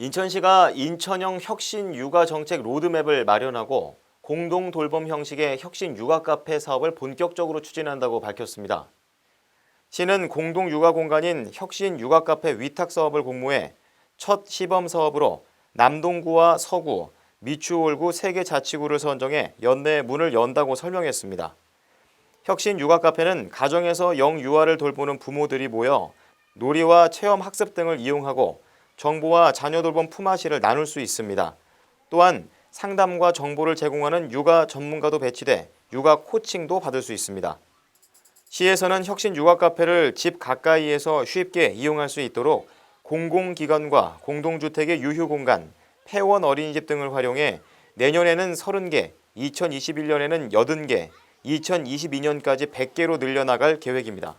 인천시가 인천형 혁신 육아 정책 로드맵을 마련하고 공동 돌봄 형식의 혁신 육아 카페 사업을 본격적으로 추진한다고 밝혔습니다. 시는 공동 육아 공간인 혁신 육아 카페 위탁 사업을 공모해 첫 시범 사업으로 남동구와 서구, 미추홀구 세 개 자치구를 선정해 연내 문을 연다고 설명했습니다. 혁신 육아 카페는 가정에서 영유아를 돌보는 부모들이 모여 놀이와 체험 학습 등을 이용하고 정보와 자녀 돌봄 품앗이를 나눌 수 있습니다. 또한 상담과 정보를 제공하는 육아 전문가도 배치돼 육아 코칭도 받을 수 있습니다. 시에서는 혁신 육아 카페를 집 가까이에서 쉽게 이용할 수 있도록 공공기관과 공동주택의 유휴 공간, 폐원 어린이집 등을 활용해 내년에는 30개, 2021년에는 80개, 2022년까지 100개로 늘려나갈 계획입니다.